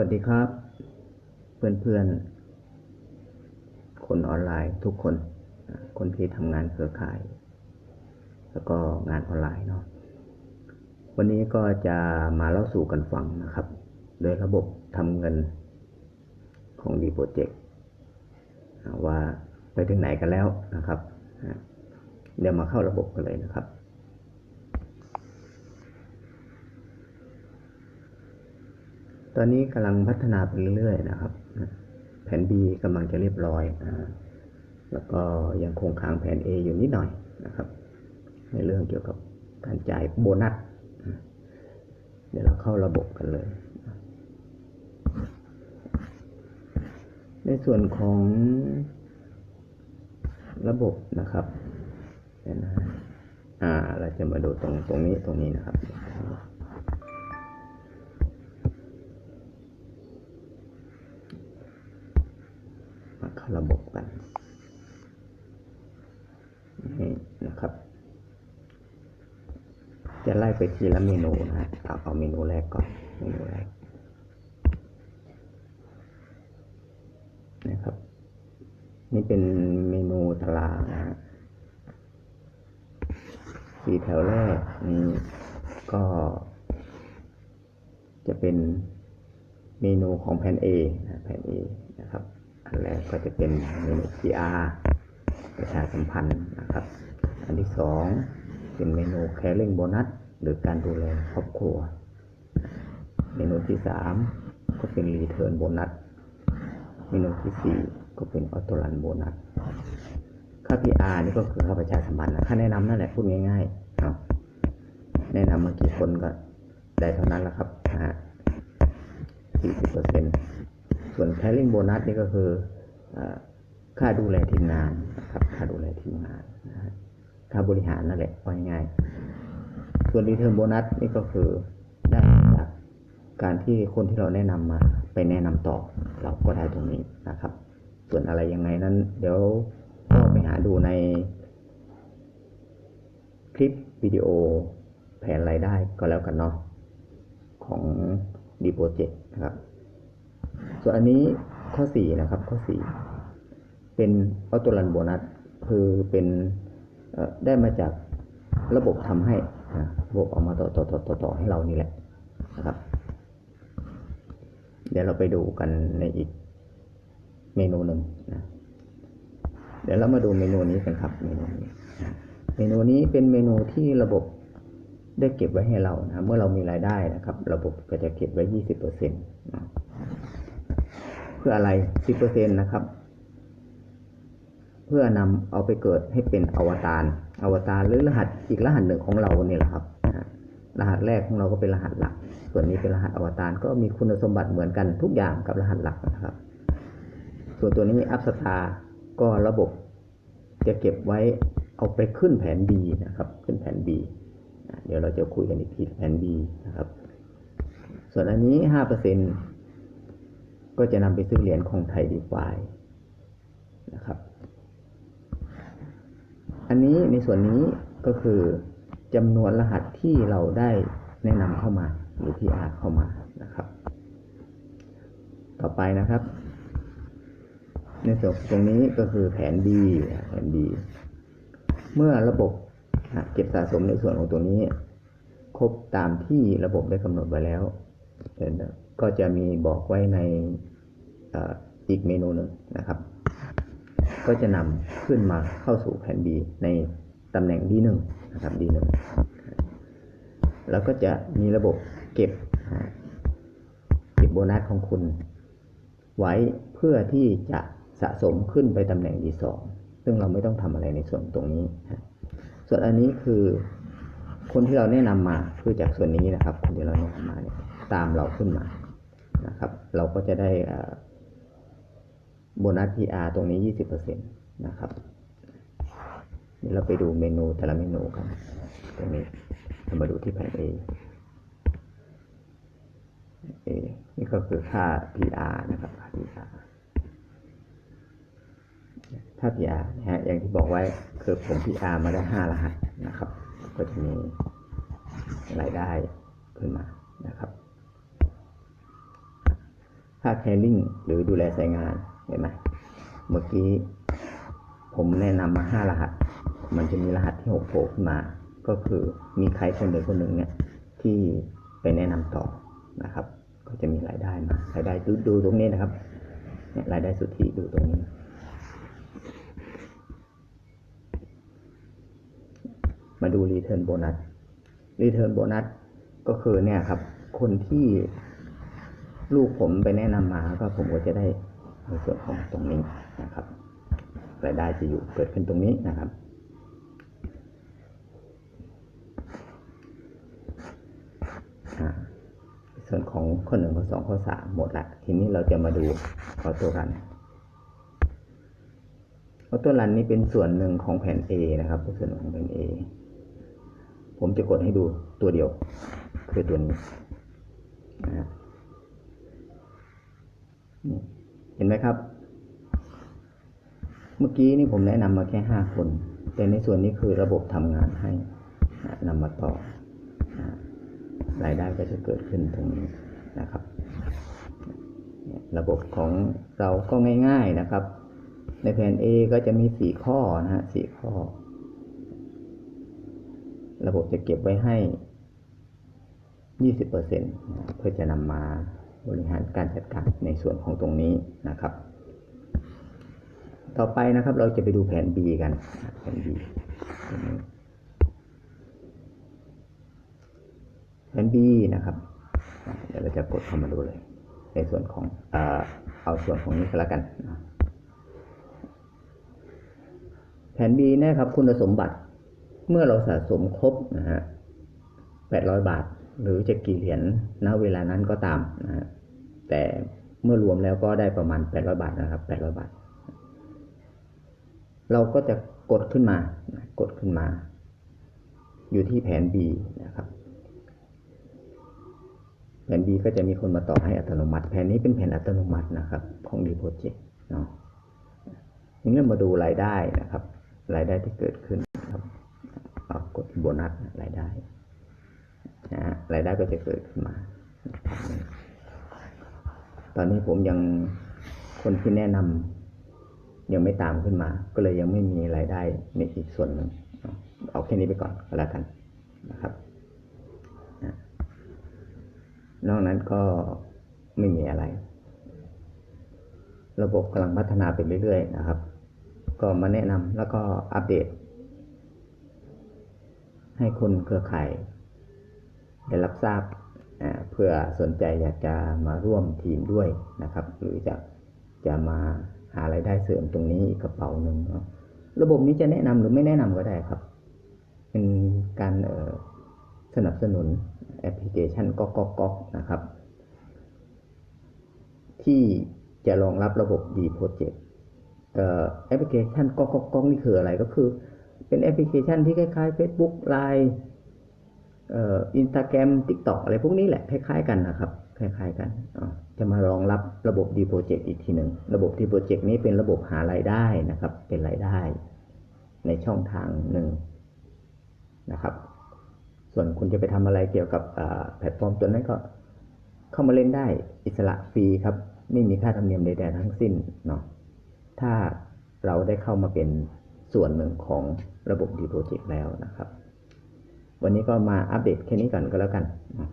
วัสดีครับ เพื่อนๆ คนออนไลน์ทุกคน คนที่ทำงานเครือข่าย แล้วก็งานออนไลน์เนาะวันนี้ก็จะมาเล่าสู่กันฟังนะครับ โดยระบบทำเงินของดีโปรเจกต์ว่าไปถึงไหนกันแล้วนะครับ เดี๋ยวมาเข้าระบบกันเลยนะครับ ตอนนี้กำลังพัฒนาไปเรื่อยๆนะครับ แผน B กำลังจะเรียบร้อยอแล้วก็ยังคงค้างแผน A อยู่นิดหน่อยนะครับ ในเรื่องเกี่ยวกับการจ่ายโบนัส เดี๋ยวเราเข้าระบบกันเลย ในส่วนของระบบนะครับเดี๋ยวนะเราจะมาดูตรงตรงนี้ตรงนี้นะครับ ระบบกันนี่นะครับ จะไล่ไปทีละเมนูนะฮะเอาเอาเมนูแรกก่อนเมนูแรกนะครับ นี่เป็นเมนูตารางนะฮะสี่แถวแรกนี่ก็จะเป็นเมนูของแผ่น A นะแผ่น A นะครับ อันแรกก็จะเป็นเมนู PR ประชาสัมพันธ์นะครับ อันที่สองเป็นเมนู Caring Bonus หรือการดูแลครอบครัว เมนูที่สามก็เป็น Return Bonus เมนูที่สี่ก็เป็น Auto Run Bonus ค่า PR นี่ก็คือค่าประชาสัมพันธ์นะค่าแนะนำนั่นแหละพูดง่ายๆนะแนะนำมากี่คนก็ได้เท่านั้นแหละครับนะฮะ40%ส่ ส่วน carrying bonus นี่ก็คือค่าดูแลทีมงานนะครับค่าดูแลทีมงานนะฮะค่าบริหารนั่นแหละว่าง่ายๆส่วน return bonus นี่ก็คือได้จากการที่คนที่เราแนะนำมาไปแนะนำต่อเราก็ได้ตรงนี้นะครับ ส่วนอะไรยังไงนั้น เดี๋ยวก็ไปหาดูในคลิปวิดีโอแผนรายได้ก็แล้วกันเนาะของดีโปรเจกต์นะครับ ส่วนอันนี้ข้อ4นะครับข้อ4เป็นออโตรันโบนัสคือเป็นได้มาจากระบบทำให้นะระบบเอามาต่อต่อต่อต่อต่อให้เรานี่แหละนะครับ เดี๋ยวเราไปดูกันในอีกเมนูหนึ่งนะเดี๋ยวเรามาดูเมนูนี้กันครับเมนูนี้เมนูนี้เป็นเมนูที่ระบบได้เก็บไว้ให้เรานะเมื่อเรามีรายได้นะครับ ระบบก็จะเก็บไว้ 20%นะ พื่ออะไร10%นะครับ เพื่อนำเอาไปเกิดให้เป็นอวตารอวตารหรือรหัสอีกรหัสหนึ่งของเราเนี่ยแหละครับรหัสแรกของเราก็เป็นรหัสหลัก ส่วนนี้เป็นรหัสอวตารก็มีคุณสมบัติเหมือนกันทุกอย่างกับรหัสหลักนะครับ ส่วนตัวนี้อัพสตาก็ระบบจะเก็บไว้เอาไปขึ้นแผน B นะครับ ขึ้นแผน B เดี๋ยวเราจะคุยกันอีกทีแผน B นะครับ ส่วนอันนี้5% ก็จะนำไปซื้อเหรียญของไทยดีฟายนะครับ อันนี้ในส่วนนี้ก็คือจำนวนรหัสที่เราได้แนะนำเข้ามาหรือ PR เข้ามานะครับ ต่อไปนะครับ ในส่วนตรงนี้ก็คือแผน B แผน B เมื่อระบบเก็บสะสมในส่วนของตัวนี้ ครบตามที่ระบบได้กำหนดไว้แล้วเดี๋ยว ก็จะมีบอกไว้ในอีกเมนูหนึ่งนะครับ ก็จะนำขึ้นมาเข้าสู่แผน B ในตำแหน่ง D1 นะครับ D1 แล้วก็จะมีระบบเก็บเก็บโบนัสของคุณ ไว้เพื่อที่จะสะสมขึ้นไปตำแหน่ง D2 ซึ่งเราไม่ต้องทำอะไรในส่วนตรงนี้ ส่วนอันนี้คือคนที่เราแนะนำมาคือจากส่วนนี้นะครับ คนที่เราแนะนำมาเนี่ยตามเราขึ้นมา นะครับ เราก็จะได้โบนัส PR ตรงนี้ 20%นะครับเดี๋ยวเราไปดูเมนูแต่ละเมนูกันตรงนี้เรามาดูที่แผน A A นี่ก็คือค่า PR นะครับค่า PR ถ้า PR นะฮะอย่างที่บอกไว้คือผม PR มาได้ 5 รหัสนะครับ ก็จะมีรายได้ขึ้นมานะครับ ค่าแคริ่งหรือดูแลสายงานเห็นไหมเมื่อกี้ผมแนะนำมาห้ารหัส มันจะมีรหัสที่หกโผล่ขึ้นมา ก็คือมีใครคนใดคนหนึ่งเนี่ยที่ไปแนะนำต่อนะครับ ก็จะมีรายได้มารายได้ดูดูตรงนี้นะครับเนี่ยรายได้สุทธิดูตรงนี้ มาดูรีเทิร์นโบนัสรีเทิร์นโบนัสก็คือเนี่ยครับ คนที่ ลูกผมไปแนะนำมาก็ผมก็จะได้ในส่วนของตรงนี้นะครับรายได้จะอยู่เกิดขึ้นตรงนี้นะครับ ส่วนของข้อหนึ่งข้อสองข้อสามหมดละ ทีนี้เราจะมาดูออโต้รันออโต้รันนี่เป็นส่วนหนึ่งของแผ่น A นะครับเป็นส่วนของแผ่น A ผมจะกดให้ดูตัวเดียว คือตัวนี้นะฮะนี่ เห็นไหมครับ เมื่อกี้นี่ผมแนะนำมาแค่ห้าคน แต่ในส่วนนี้คือระบบทำงานให้นำมาต่อรายได้ก็จะเกิดขึ้นตรงนี้นะครับ ระบบของเราก็ง่ายๆนะครับ ในแผน A ก็จะมีสี่ข้อนะฮะสี่ข้อ ระบบจะเก็บไว้ให้20%นะเพื่อจะนำมา บริหารการจัดการในส่วนของตรงนี้นะครับ ต่อไปนะครับเราจะไปดูแผน B กันแผน B แผน B นะครับเดี๋ยวเราจะกดเข้ามาดูเลย ในส่วนของเอ่อเอาส่วนของนี้ก็แล้วกัน แผน B นะครับคุณสมบัติเมื่อเราสะสมครบนะฮะ800บาท หรือจะกี่เหรียญณเวลานั้นก็ตามนะฮะ แต่เมื่อรวมแล้วก็ได้ประมาณ 800 บาทนะครับ 800 บาท เราก็จะกดขึ้นมา กดขึ้นมา อยู่ที่แผน B นะครับ แผน B ก็จะมีคนมาต่อให้อัตโนมัติ แผนนี้เป็นแผนอัตโนมัตินะครับ ของ d ีโปรเจกต์เนาะทีนี้มาดูรายได้นะครับ รายได้ที่เกิดขึ้นครับเอากดโบนัสรายได้นะฮะรายได้ก็จะเกิดขึ้นมานะครับ ตอนนี้ผมยังคนที่แนะนำยังไม่ตามขึ้นมา ก็เลยยังไม่มีรายได้ในอีกส่วนหนึ่งเอาเอาแค่นี้ไปก่อนก็แล้วกันนะครับนอกนั้นก็ไม่มีอะไร ระบบกำลังพัฒนาไปเรื่อยๆนะครับ ก็มาแนะนำแล้วก็อัปเดต ให้คนเครือข่าย ได้รับทราบ เพื่อสนใจอยากจะมาร่วมทีมด้วยนะครับ หรือจะจะมาหารายได้เสริมตรงนี้อีกกระเป๋าหนึ่งเนาะระบบนี้จะแนะนำหรือไม่แนะนำก็ได้ครับ เป็นการสนับสนุนแอปพลิเคชันก๊อกก๊อกนะครับ ที่จะรองรับระบบ D Project แอปพลิเคชันก๊อกก๊อกนี่คืออะไรก็คือ เป็นแอปพลิเคชันที่คล้ายๆ Facebook Line อินสตาแกรมทิกตอกอะไรพวกนี้แหละ คล้ายๆกันนะครับ คล้ายๆกันจะมารองรับระบบ D Project อีกทีหนึ่ง ระบบ D Project นี้เป็นระบบหารายได้นะครับ เป็นรายได้ ในช่องทางหนึ่งนะครับ ส่วนคุณจะไปทำอะไรเกี่ยวกับแพลตฟอร์มตัวนั้นก็เข้ามาเล่นได้อิสระฟรีครับ ไม่มีค่าธรรมเนียมใดๆทั้งสิ้นเนาะถ้าเราได้เข้ามาเป็นส่วนหนึ่งของระบบ D Project แล้วนะครับ วันนี้ก็มาอัปเดตแค่นี้ก่อนก็แล้วกันนะ